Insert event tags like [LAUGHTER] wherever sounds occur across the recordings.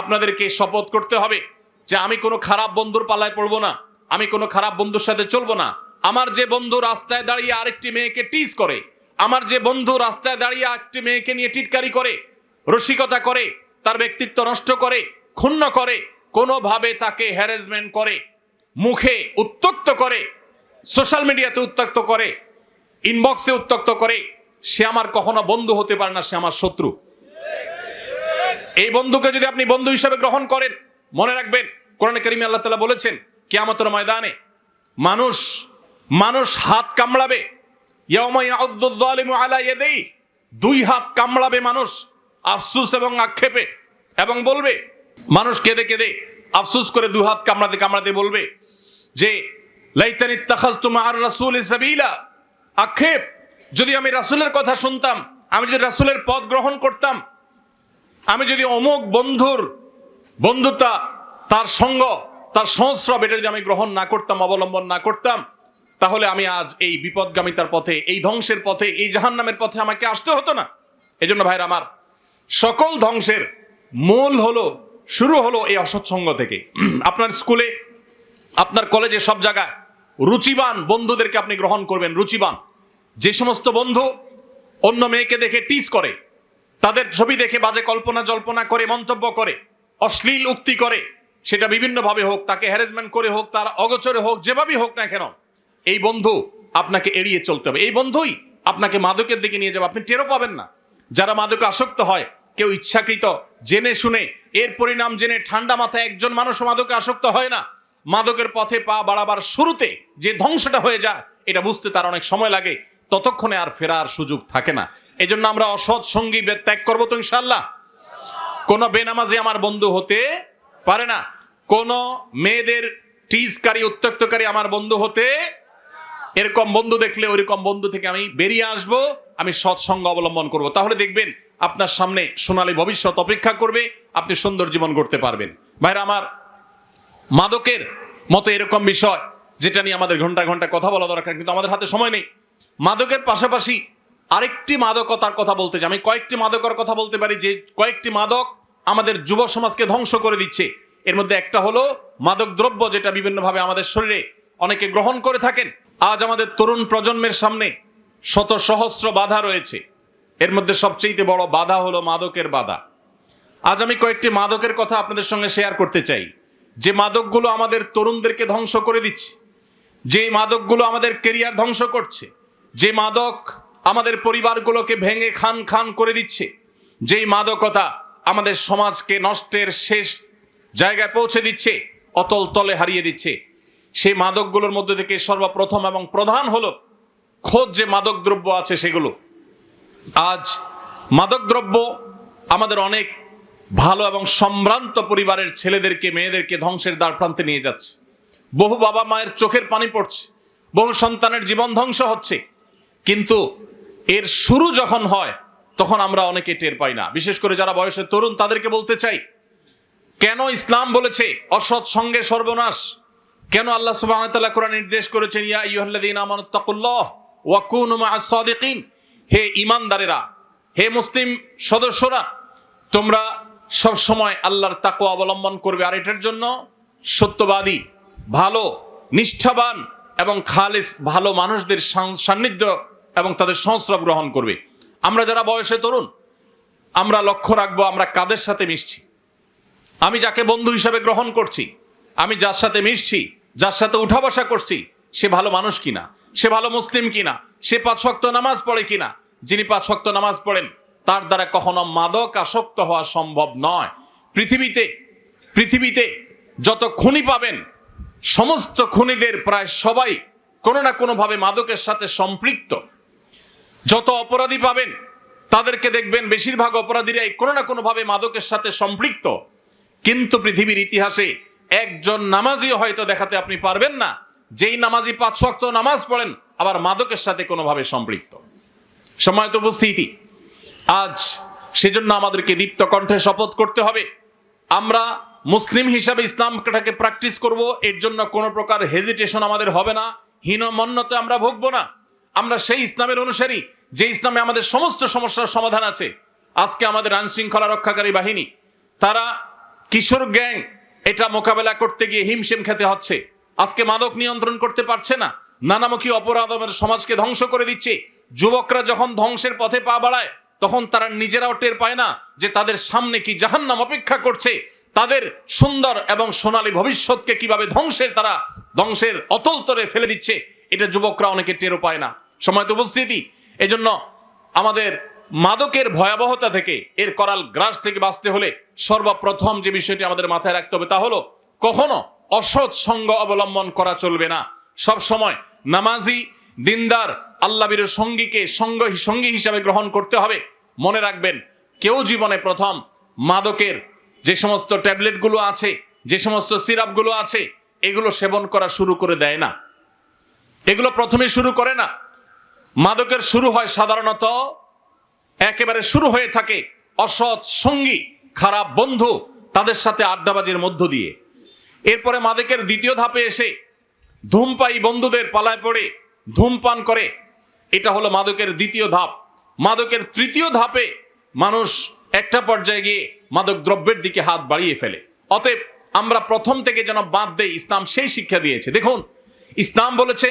আপনাদেরকে শপথ করতে হবে যে আমি কোনো খারাপ বন্ধুর পালায় পড়ব না, আমি কোনো খারাপ বন্ধুর সাথে চলবো না। আমার যে বন্ধু রাস্তায় দাঁড়িয়ে আরেকটি মেয়েকে টিজ করে, আমার যে বন্ধু রাস্তায় দাঁড়িয়ে আরেকটি মেয়েকে নিয়ে টিটকারি করে, রসিকতা করে, তার ব্যক্তিত্ব নষ্ট করে, ক্ষুণ্ণ করে, কোনোভাবে তাকে হ্যারাসমেন্ট করে, মুখে উত্তক্ত করে সোশ্যাল মিডিয়াতে উত্তক্ত করে ইনবক্সে উত্তক্ত করে, সে আমার কখনো বন্ধু হতে পারে না, সে আমার শত্রু। এই বন্ধুকে যদি আপনি বন্ধু হিসেবে গ্রহণ করেন, মনে রাখবেন, কোরআন করিমে আল্লাহ তালা বলেছেন, কিয়ামতের ময়দানে মানুষ মানুষ হাত কামড়াবে। দুই হাত কামড়াবে মানুষ, আফসুস এবং আক্ষেপে এবং বলবে, মানুষ কেঁদে কেঁদে আফসুস করে দু হাত কামড়াতে কামড়াতে বলবে যে, লাইতানি মা'আর রাসূলি সাবিলা আক্ষেপ, যদি আমি রাসূলের কথা শুনতাম, আমি যদি রাসূলের পথ গ্রহণ করতাম আমি যদি অমুক বন্ধুর বন্ধুতা, তার সঙ্গ, তার সংস্রব এটা যদি আমি গ্রহণ না করতাম, অবলম্বন না করতাম, তাহলে আমি আজ এই বিপদগামিতার পথে, এই ধ্বংসের পথে, এই জাহান্নামের পথে আমাকে আসতে হতো না। এজন্য ভাইরা আমার, সকল ধ্বংসের মূল হলো, শুরু হলো এই অসৎসঙ্গ থেকে। [CLEARS THROAT] আপনার স্কুলে, আপনার কলেজে সব জায়গায় রুচিবান বন্ধুদেরকে আপনি গ্রহণ করবেন, রুচিবান। যে সমস্ত বন্ধু অন্য মেয়েকে দেখে টিস করে তাদের ছবি দেখে বাজে কল্পনা জল্পনা করে, মন্তব্য করে, অশ্লীল উক্তি করে, সেটা বিভিন্নভাবে হোক, তাকে হ্যারাসমেন্ট করে হোক, তার অগোচরে হোক, যেভাবেই হোক না কেন, এই বন্ধু আপনাকে এড়িয়ে চলতে হবে। এই বন্ধুই আপনাকে মাদকের দিকে নিয়ে যাবে। আপনি টেরও পাবেন না। যারা মাদকে আসক্ত হয়, কেউ ইচ্ছাকৃত, জেনে শুনে, এর পরিণাম জেনে ঠান্ডা মাথায় একজন মানুষ মাদকে আসক্ত হয় না, মাদকের পথে পা বাড়াবার শুরুতে যে ধ্বংসটা হয়ে যায়, এটা বুঝতে তার অনেক সময় লাগে। ততক্ষণে আর ফেরার সুযোগ থাকে না। এই জন্য আমরা অসৎ সঙ্গী ত্যাগ করব তো ইনশাল্লাহ কোন বেনামাজি আমার বন্ধু হতে পারে না। কোন মেয়েদের টিজকারী উত্তক্তকারী আমার বন্ধু হতে এরকম বন্ধু দেখলে ওইরকম বন্ধু থেকে আমি বেরিয়ে আসব, আমি সৎসঙ্গ অবলম্বন করব। তাহলে দেখবেন আপনার সামনে সোনালী ভবিষ্যৎ অপেক্ষা করবে, আপনি সুন্দর জীবন করতে পারবেন। ভাইরা, আমার মাদকের মতো এরকম বিষয়, যেটা নিয়ে আমাদের ঘণ্টা ঘণ্টা কথা বলা দরকার, কিন্তু আমাদের হাতে সময় নেই। মাদকের পাশাপাশি আরেকটি মাদকতার কথা বলতে চাই। আমি কয়েকটি মাদকর কথা বলতে পারি যে কয়েকটি মাদক আমাদের যুব সমাজকে ধ্বংস করে দিচ্ছে। এর মধ্যে একটা হলো মাদক দ্রব্য যেটা বিভিন্নভাবে আমাদের শরীরে অনেকে গ্রহণ করে থাকেন। আজ আমাদের তরুণ প্রজন্মের সামনে শত সহস্র বাধা রয়েছে। এর মধ্যে সবচেয়ে বড় বাধা হলো মাদকের বাধা। আজ আমি কয়েকটি মাদকের কথা আপনাদের সঙ্গে শেয়ার করতে চাই। যে মাদকগুলো আমাদের তরুণদেরকে ধ্বংস করে দিচ্ছে, যে মাদকগুলো আমাদের কেরিয়ার ধ্বংস করছে, যে মাদক আমাদের পরিবারগুলোকে ভেঙে খান খান করে দিচ্ছে। যেই মাদকতা আমাদের সমাজকে নষ্টের শেষ জায়গায় পৌঁছে দিচ্ছে, অতল তলে হারিয়ে দিচ্ছে। সেই মাদকগুলোর মধ্যে থেকে সর্বপ্রথম এবং প্রধান হলো খোঁজ যে মাদক দ্রব্য আছে সেগুলো। আজ মাদকদ্রব্য আমাদের অনেক ভালো এবং সম্ভ্রান্ত পরিবারের ছেলেদেরকে, মেয়েদেরকে ধ্বংসের দ্বার প্রান্তে নিয়ে যাচ্ছে। বহু বাবা মায়ের চোখের পানি পড়ছে, বহু সন্তানের জীবন ধ্বংস হচ্ছে। কিন্তু এর শুরু যখন হয়, তখন আমরা অনেকে টের পাই না। বিশেষ করে যারা বয়সে তরুণ, তাদেরকে বলতে চাই, কেন ইসলাম বলেছে, অসৎ সঙ্গে সর্বনাশ? কেন আল্লাহ তাআলা কোরআন নির্দেশ করেছেন, ইয়া আইয়ুহাল্লাযীনা আমানুত্তাকুল্লাহ ওয়া কুনু মা'আস সাদিকিন? হে ঈমানদারেরা, হে মুসলিম সদস্যরা, তোমরা সব সময় আল্লাহর তাকওয়া অবলম্বন করবে। আর এটার জন্য সত্যবাদী, ভালো, নিষ্ঠাবান এবং খালিস, ভালো মানুষদের সান্নিধ্য এবং তাদের সংস্রব গ্রহণ করবে। আমরা যারা বয়সে তরুণ, আমরা লক্ষ্য রাখব, আমরা কাদের সাথে মিশছি? আমি যাকে বন্ধু হিসাবে গ্রহণ করছি, আমি যার সাথে মিশছি, যার সাথে উঠা বসা করছি, সে ভালো মানুষ কিনা? সে ভালো মুসলিম কিনা? সে পাঁচ শক্ত নামাজ পড়ে কিনা? যিনি পাঁচ শক্ত নামাজ পড়েন, তার দ্বারা কখনো মাদক আসক্ত হওয়া সম্ভব নয়। পৃথিবীতে পৃথিবীতে যত খুনি পাবেন, সমস্ত খুনিদের প্রায় সবাই কোনো না কোনোভাবে মাদকের সাথে সম্পৃক্ত। যত অপরাধী পাবেন, তাদেরকে দেখবেন বেশিরভাগ অপরাধীরাই কোনো না কোনোভাবে মাদকের সাথে সম্পৃক্ত। কিন্তু পৃথিবীর ইতিহাসে একজন নামাজিও হয়তো দেখাতে আপনি পারবেন না। যেই নামাজি পাঁচ ওয়াক্ত নামাজ পড়েন, আবার মাদকের সাথে কোনোভাবে সম্পৃক্ত। সময় তো উপস্থিতি, আজ সেজন্য আমাদেরকে দীপ্ত কণ্ঠে শপথ করতে হবে। আমরা মুসলিম হিসাবে ইসলামটাকে প্র্যাকটিস করব, এর জন্য কোনো প্রকার হেজিটেশন আমাদের হবে না হীনমন্যতে আমরা ভুগবো না। আমরা সেই ইসলামের অনুসারী যে ইসলামে আমাদের সমস্ত সমস্যার সমাধান আছে, আজকে আমাদের আইন শৃঙ্খলা রক্ষাকারী বাহিনী, তারা কিশোর গ্যাং, এটা মোকাবেলা করতে গিয়ে হিমশিম খেতে হচ্ছে। আজকে মাদক নিয়ন্ত্রণ করতে পারছে না, নানামুখী অপরাধ আমাদের সমাজকে ধ্বংস করে দিচ্ছে। যুবকরা যখন ধ্বংসের পথে পা বাড়ায়, তখন তারা নিজেরাও টের পায় না যে তাদের সামনে কি জাহান্নাম অপেক্ষা করছে। তাদের সুন্দর এবং সোনালী ভবিষ্যৎকে কীভাবে ধ্বংসের তারা ধ্বংসের অতল তরে ফেলে দিচ্ছে, এটা যুবকরা অনেকে টেরও পায় না। সময় তো উপস্থিতি এজন্য আমাদের মাদকের ভয়াবহতা থেকে, এর করাল গ্রাস থেকে বাঁচতে হলে সর্বপ্রথম যে বিষয়টি আমাদের মাথায় রাখতে হবে তা হলো, কখনো অসৎ সঙ্গ অবলম্বন করা চলবে না। সব সময় নামাজি, দিনদার আল্লাবীর সঙ্গীকে সঙ্গ, সঙ্গী হিসাবে গ্রহণ করতে হবে। মনে রাখবেন, কেউ জীবনে প্রথম মাদকের যে সমস্ত ট্যাবলেটগুলো আছে, যে সমস্ত সিরাপগুলো আছে, এগুলো সেবন করা শুরু করে দেয় না। এগুলো প্রথমে শুরু করে না মাদকের শুরু হয় সাধারণত একেবারে শুরু হয়ে থাকে অসৎ সঙ্গী, খারাপ বন্ধু তাদের সাথে আড্ডাবাজির মধ্য দিয়ে। এরপরে মাদকের দ্বিতীয় ধাপে এসে ধূমপাই বন্ধুদের পালায় পড়ে, ধূমপান করে। এটা হলো মাদকের দ্বিতীয় ধাপ। মাদকের তৃতীয় ধাপে মানুষ একটা পর্যায়ে গিয়ে মাদক দ্রব্যের দিকে হাত বাড়িয়ে ফেলে। অতএব আমরা প্রথম থেকে যেন বাদ দেই, ইসলাম সেই শিক্ষা দিয়েছে। দেখুন, ইসলাম বলেছে,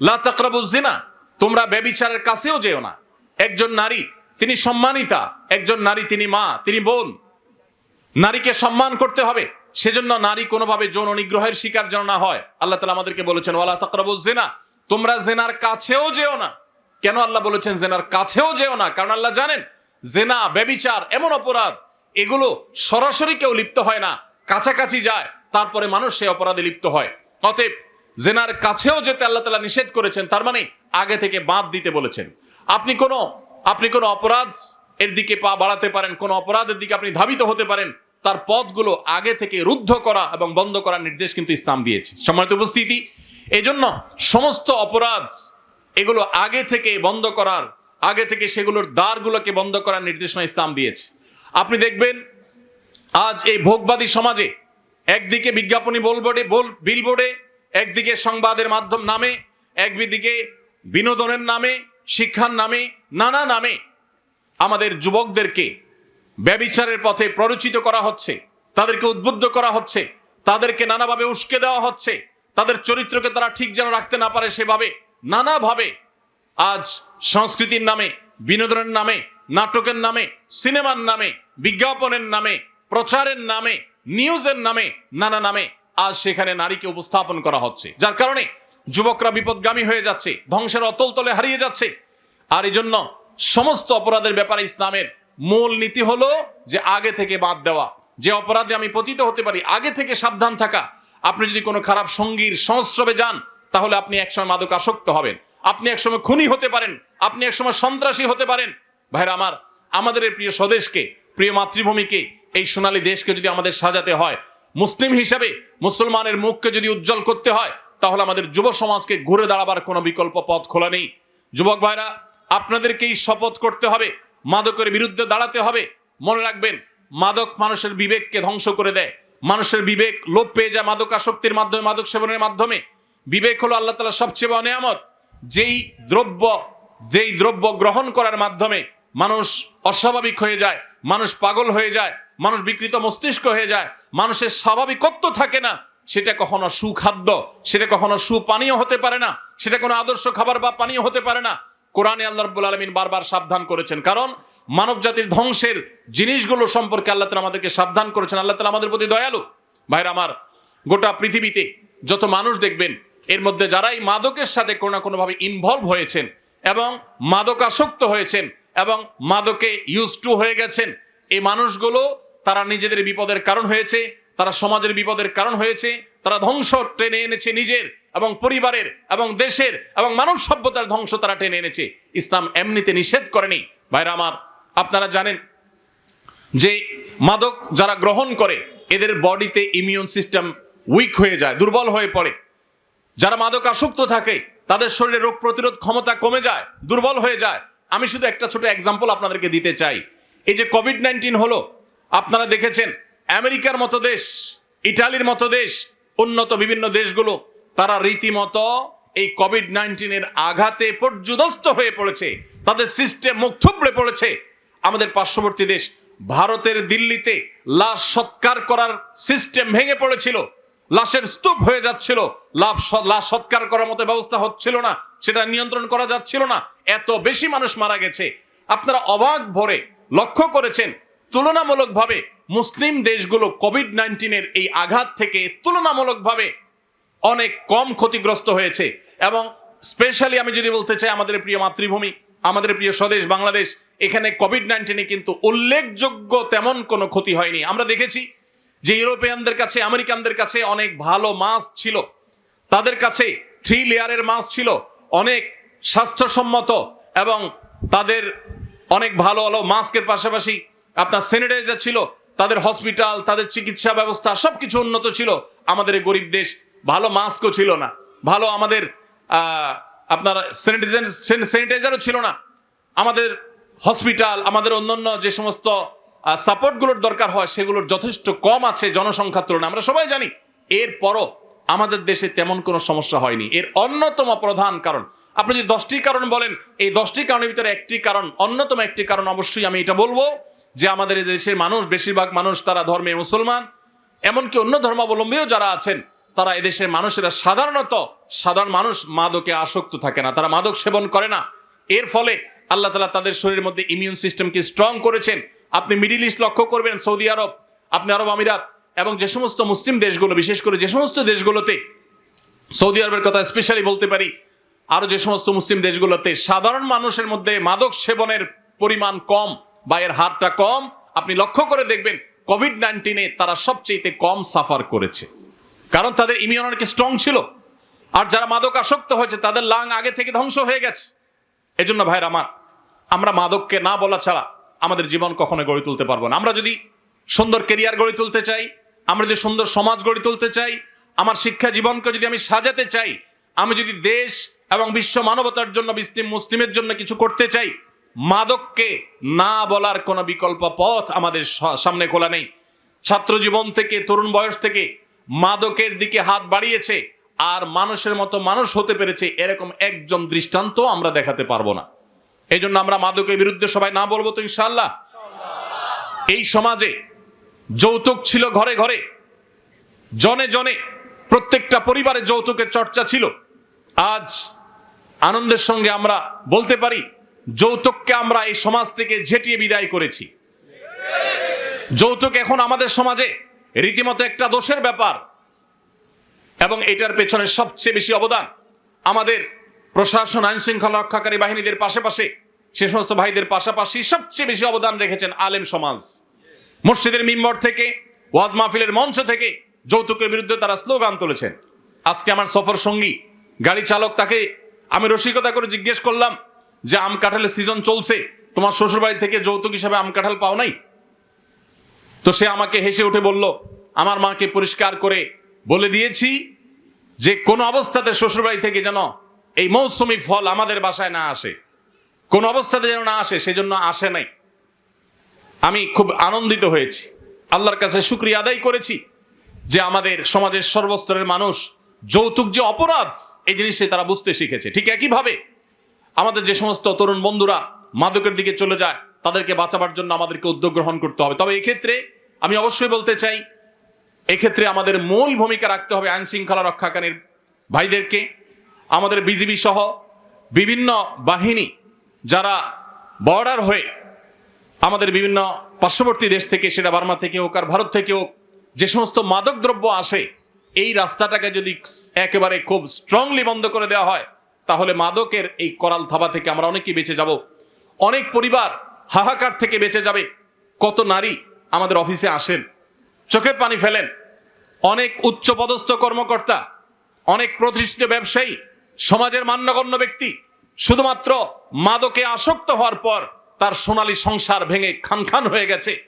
লা তাকরাবুজ জিনা। তোমরা ব্যবিচারের কাছেও যেও না। একজন নারী, তিনি সম্মানিতা, একজন নারী, তিনি মা, তিনি বোন। নারীকে সম্মান করতে হবে, সেজন্য নারী কোনোভাবে যৌন নিগ্রহের শিকার যেন না হয়। আল্লাহ তালা আমাদেরকে বলেছেন, ওয়ালা তাকরাবুজ জেনা তোমরা জেনার কাছেও যেও না। কেন আল্লাহ বলেছেন, জেনার কাছেও যেও না কারণ আল্লাহ জানেন, জেনা, ব্যবিচার, এমন অপরাধ, এগুলো সরাসরি কেউ লিপ্ত হয় না, কাছাকাছি যায়, তারপরে মানুষ সে অপরাধে লিপ্ত হয়। অতএব জেনার কাছেও যেতে আল্লাহ তালা নিষেধ করেছেন, তার মানে আগে থেকে বাদ দিতে বলেছেন। আপনি কোনো আপনি কোনো অপরাধ এর দিকে পা বাড়াতে পারেন, কোন অপরাধের দিকে আপনি ধাবিত হতে পারেন, তার পথগুলো আগে থেকে রুদ্ধ করা এবং বন্ধ করার নির্দেশ কিন্তু ইসলাম দিয়েছে। সম্মানিত উপস্থিতি, এজন্য সমস্ত অপরাধ এগুলো আগে থেকে বন্ধ করার, আগে থেকে সেগুলোর দ্বারগুলোকে বন্ধ করার নির্দেশনা ইসলাম দিয়েছে। আপনি দেখবেন, আজ এই ভোগবাদী সমাজে একদিকে বিজ্ঞাপনী বোলবোর্ডে, বোল বিলবোর্ডে একদিকে সংবাদের মাধ্যম নামে, একদিকে বিনোদনের নামে, শিক্ষার নামে, নানা নামে আমাদের যুবকদেরকে ব্যবিচারের পথে প্ররোচিত করা হচ্ছে, তাদেরকে উদ্বুদ্ধ করা হচ্ছে, তাদেরকে নানাভাবে উস্কে দেওয়া হচ্ছে, তাদের চরিত্রকে তারা ঠিক যেন রাখতে না পারে সেভাবে, নানাভাবে আজ সংস্কৃতির নামে, বিনোদনের নামে, নাটকের নামে, সিনেমার নামে, বিজ্ঞাপনের নামে, প্রচারের নামে, নিউজের নামে, নানা নামে আজ সেখানে নারীকে উপস্থাপন করা হচ্ছে। যার কারণে যুবকরা বিপদগামী হয়ে যাচ্ছে, ধ্বংসের অতল তলে হারিয়ে যাচ্ছে। আর এই জন্য সমস্ত অপরাধের ব্যাপারে ইসলামের মূল নীতি হলো যে আগে থেকে বাদ দেওয়া। যে অপরাধে আমি পতিত হতে পারি, আগে থেকে সাবধান থাকা। আপনি যদি কোনো খারাপ সঙ্গীর সংস্রবে যান, তাহলে আপনি একসময় মাদক আসক্ত হবেন। আপনি একসময় খুনি হতে পারেন, আপনি একসময় সন্ত্রাসী হতে পারেন। ভাইরা আমার, আমাদের প্রিয় স্বদেশকে, প্রিয় মাতৃভূমিকে, এই সোনালী দেশকে যদি আমাদের সাজাতে হয় মুসলিম হিসাবে মুসলমানের মুখকে যদি উজ্জ্বল করতে হয়, তাহলে আমাদের যুব সমাজকে ঘুরে দাঁড়াবার কোনো বিকল্প পথ খোলা নেই। যুবক ভাইরা, আপনাদেরকেই শপথ করতে হবে, মাদকের বিরুদ্ধে দাঁড়াতে হবে। মনে রাখবেন, মাদক মানুষের বিবেককে ধ্বংস করে দেয়। মানুষের বিবেক লোপ পেয়ে যায় মাদক আসক্তির মাধ্যমে, মাদক সেবনের মাধ্যমে। বিবেক হলো আল্লাহ তালা সবচেয়ে বড় নেয়ামত। যেই দ্রব্য যেই দ্রব্য গ্রহণ করার মাধ্যমে মানুষ অস্বাভাবিক হয়ে যায় মানুষ পাগল হয়ে যায়, মানুষ বিকৃত মস্তিষ্ক হয়ে যায়, মানুষের স্বাভাবিকত্ব থাকে না। সেটা কখনো সুখাদ্য, সেটা কখনো সুপানীয় হতে পারে না, সেটা কোনো আদর্শ খাবার বা পানীয় হতে পারে না। কোরআনে আল্লাহ রব্বুল আলমিন বারবার সাবধান করেছেন। কারণ মানব জাতির ধ্বংসের জিনিসগুলো সম্পর্কে আল্লাহ তালা আমাদেরকে সাবধান করেছেন। আল্লাহ তালা আমাদের প্রতি দয়ালু। ভাইরা আমার, গোটা পৃথিবীতে যত মানুষ দেখবেন, এর মধ্যে যারাই মাদকের সাথে কোনো না কোনোভাবে ইনভলভ হয়েছেন এবং মাদকাসক্ত হয়েছেন এবং মাদকে ইউজ টু হয়ে গেছেন। এই মানুষগুলো, তারা নিজেদের বিপদের কারণ হয়েছে, তারা সমাজের বিপদের কারণ হয়েছে, তারা ধ্বংস টেনে এনেছে নিজের এবং পরিবারের এবং দেশের এবং মানব সভ্যতার ধ্বংস তারা টেনে এনেছে। ইসলাম এমনিতে নিষেধ করেনি। ভাইরা আমার, আপনারা জানেন যে মাদক যারা গ্রহণ করে, এদের বডিতে ইমিউন সিস্টেম উইক হয়ে যায়, দুর্বল হয়ে পড়ে। যারা মাদক আসক্ত থাকে, তাদের শরীরে রোগ প্রতিরোধ ক্ষমতা কমে যায়, দুর্বল হয়ে যায়। আমি শুধু একটা ছোট এক্সাম্পল আপনাদেরকে দিতে চাই। এই যে কোভিড নাইন্টিন হলো, আপনারা দেখেছেন, আমেরিকার মতো দেশ, ইটালির মতো দেশ, উন্নত বিভিন্ন দেশগুলো, তারা রীতিমতো এই কোভিড নাইন্টিনের আঘাতে পর্যুদস্ত হয়ে পড়েছে। তাদের সিস্টেম মুখ থুবড়ে পড়েছে। আমাদের পার্শ্ববর্তী দেশ, ভারতের দিল্লিতে লাশ সৎকার করার সিস্টেম ভেঙে পড়েছিল। লাশের স্তূপ হয়ে যাচ্ছিল। লাভ লাশ সৎকার করার মতো ব্যবস্থা হচ্ছিল না। সেটা নিয়ন্ত্রণ করা যাচ্ছিল না। এত বেশি মানুষ মারা গেছে। আপনারা অবাক ভরে লক্ষ্য করেছেন, তুলনামূলকভাবে মুসলিম দেশগুলো কোভিড নাইন্টিনের এই আঘাত থেকে তুলনামূলকভাবে অনেক কম ক্ষতিগ্রস্ত হয়েছে এবং স্পেশালি আমি যদি বলতে চাই, আমাদের প্রিয় মাতৃভূমি, আমাদের প্রিয় স্বদেশ বাংলাদেশ, এখানে কোভিড নাইন্টিনে কিন্তু উল্লেখযোগ্য তেমন কোনো ক্ষতি হয়নি। আমরা দেখেছি যে ইউরোপিয়ানদের কাছে, আমেরিকানদের কাছে অনেক ভালো মাস্ক ছিল। তাদের কাছে থ্রি লেয়ারের মাস্ক ছিল। অনেক স্বাস্থ্যসম্মত এবং তাদের অনেক ভালো ভালো মাস্কের পাশাপাশি আপনার স্যানিটাইজার ছিল, তাদের হসপিটাল তাদের চিকিৎসা ব্যবস্থা সবকিছু উন্নত ছিল। আমাদের এই গরিব দেশ ভালো মাস্কও ছিল না, ভালো আমাদের আপনার স্যানিটাইজার স্যানিটাইজারও ছিল না। আমাদের হসপিটাল আমাদের অন্যান্য যে সমস্ত সাপোর্টগুলোর দরকার হয়, সেগুলোর যথেষ্ট কম আছে, জনসংখ্যার তুলনায়। আমরা সবাই জানি, এরপরও আমাদের দেশে তেমন কোনো সমস্যা হয়নি। এর অন্যতম প্রধান কারণ, আপনি যদি দশটি কারণ বলেন, এই দশটি কারণের ভিতরে একটি কারণ, অন্যতম একটি কারণ অবশ্যই আমি এটা বলব যে আমাদের দেশের মানুষ, বেশিরভাগ মানুষ তারা ধর্মে মুসলমান, এমনকি অন্য ধর্মাবলম্বীও যারা আছেন, তারা এদেশের মানুষেরা সাধারণত সাধারণ মানুষ মাদকে আসক্ত থাকে না, তারা মাদক সেবন করে না। এর ফলে আল্লাহ তালা তাদের শরীরের মধ্যে ইমিউন সিস্টেমকে স্ট্রং করেছেন। আপনি মিডিল ইস্ট লক্ষ্য করবেন সৌদি আরব আপনি আরব আমিরাত এবং যে সমস্ত মুসলিম দেশগুলো, বিশেষ করে যে সমস্ত দেশগুলোতে, সৌদি আরবের কথা স্পেশালি বলতে পারি আরও যে সমস্ত মুসলিম দেশগুলোতে সাধারণ মানুষের মধ্যে মাদক সেবনের পরিমাণ কম বা এর হারটা কম, আপনি লক্ষ্য করে দেখবেন কোভিড নাইন্টিনে তারা সবচেয়ে কম সাফার করেছে। কারণ তাদের ইমিউনিটি স্ট্রং ছিল। আর যারা মাদক আসক্ত হয়েছে, তাদের লাং আগে থেকে ধ্বংস হয়ে গেছে। এজন্য ভাইরা আমার, আমরা মাদককে না বলা ছাড়া আমাদের জীবন কখনো গড়ে তুলতে পারব না। আমরা যদি সুন্দর কেরিয়ার গড়ে তুলতে চাই আমরা যদি সুন্দর সমাজ গড়ে তুলতে চাই, আমার শিক্ষা জীবনকে যদি আমি সাজাতে চাই, আমি যদি দেশ এবং বিশ্ব মানবতার জন্য, মুসলিম মুসলিমের জন্য কিছু করতে চাই, মাদককে না বলার কোনো বিকল্প পথ আমাদের সামনে খোলা নেই। ছাত্র জীবন থেকে, তরুণ বয়স থেকে মাদকের দিকে হাত বাড়িয়েছে আর মানুষের মতো মানুষ হতে পেরেছে, এরকম একজন দৃষ্টান্ত আমরা দেখাতে পারব না। এই জন্য আমরা মাদকের বিরুদ্ধে সবাই না বলব তো ইনশাল্লাহ এই সমাজে যৌতুক ছিল ঘরে ঘরে। জনে জনে প্রত্যেকটা পরিবারে যৌতুকের চর্চা ছিল। আজ আনন্দের সঙ্গে আমরা বলতে পারি, যৌতুককে আমরা এই সমাজ থেকে ঝেঁটিয়ে বিদায় করেছি। যৌতুক এখন আমাদের সমাজে রীতিমতো একটা দোষের ব্যাপার এবং এটার পেছনে সবচেয়ে বেশি অবদান আমাদের প্রশাসন আইন শৃঙ্খলা রক্ষাকারী বাহিনীদের পাশাপাশি সে সমস্ত ভাইদের পাশাপাশি সবচেয়ে বেশি অবদান রেখেছেন আলেম সমাজ। মসজিদের মিম্বর থেকে, ওয়াজ মাহফিলের মঞ্চ থেকে যৌতুকের বিরুদ্ধে তারা স্লোগান তুলেছেন। আজকে আমার সফর সঙ্গী, গাড়ি চালক তাকে আমি রসিকতা করে জিজ্ঞেস করলাম যে আম কাঁঠালের সিজন চলছে, তোমার শ্বশুরবাড়ি থেকে যৌতুক হিসাবে আম কাঁঠাল পাও নাই? তো সে আমাকে হেসে উঠে বলল, আমার মাকে পরিষ্কার করে বলে দিয়েছি যে কোনো অবস্থাতে শ্বশুরবাড়ি থেকে যেন এই মৌসুমি ফল আমাদের বাসায় না আসে। কোন অবস্থাতে যেন না আসে, সেজন্য আসে নাই। আমি খুব আনন্দিত হয়েছি। আল্লাহর কাছে শুক্রিয়া আদায় করেছি যে আমাদের সমাজের সর্বস্তরের মানুষ যৌতুক যে অপরাধ, এই জিনিসে তারা বুঝতে শিখেছে। ঠিক একইভাবে আমাদের যে সমস্ত তরুণ বন্ধুরা মাদকের দিকে চলে যায়, তাদেরকে বাঁচাবার জন্য আমাদেরকে উদ্যোগ গ্রহণ করতে হবে। তবে এক্ষেত্রে আমি অবশ্যই বলতে চাই, এক্ষেত্রে আমাদের মূল ভূমিকা রাখতে হবে আইন শৃঙ্খলা রক্ষাকারীর ভাইদেরকে। আমাদের বিজিবি সহ বিভিন্ন বাহিনী যারা বর্ডার হয়ে আমাদের বিভিন্ন পার্শ্ববর্তী দেশ থেকে, সেটা বার্মা থেকে হোক আর ভারত থেকে হোক, যে সমস্ত মাদক দ্রব্য আসে, এই রাস্তাটাকে যদি একেবারে খুব স্ট্রংলি বন্ধ করে দেওয়া হয়, তাহলে মাদকের এই করাল থাবা থেকে আমরা অনেকেই বেঁচে যাব। অনেক পরিবার হাহাকার থেকে বেঁচে যাবে। কত নারী আমাদের অফিসে আসেন, চোখের পানি ফেলেন। অনেক উচ্চপদস্থ কর্মকর্তা, অনেক প্রতিষ্ঠিত ব্যবসায়ী, সমাজের মান্যগণ্য ব্যক্তি, শুধুমাত্র মাদকে আসক্ত হওয়ার পর তার সোনালী সংসার ভেঙে খান খান হয়ে গেছে।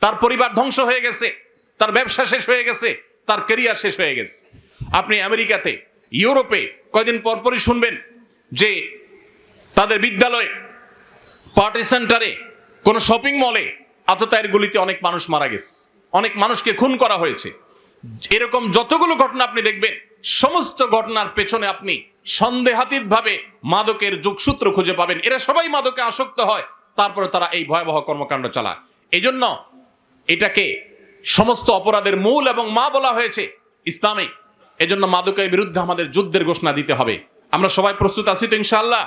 তার পরিবার ধ্বংস হয়ে গেছে। তার ব্যবসা শেষ হয়ে গেছে। তার কেরিয়ার শেষ হয়ে গেছে। আপনি আমেরিকাতে, ইউরোপে কয়দিন পরপরই শুনবেন যে তাদের বিদ্যালয়ে, পার্টি সেন্টারে, কোনো শপিং মলে আততায়ের গুলিতে অনেক মানুষ মারা গেছে। অনেক মানুষকে খুন করা হয়েছে। এরকম যতগুলো ঘটনা আপনি দেখবেন, সমস্ত ঘটনার পেছনে আপনি সন্দেহাতীত ভাবে মাদকের যোগসূত্র খুঁজে পাবেন। এরা সবাই মাদকে আসক্ত হয়। তারপরে তারা এই ভয়াবহ কর্মকাণ্ড চালায়। এই জন্য এটাকে সমস্ত অপরাধের মূল এবং মা বলা হয়েছে ইসলামে। এজন্য মাদকের বিরুদ্ধে আমাদের যুদ্ধের ঘোষণা দিতে হবে। আমরা সবাই প্রস্তুত আছি তো ইনশাআল্লাহ?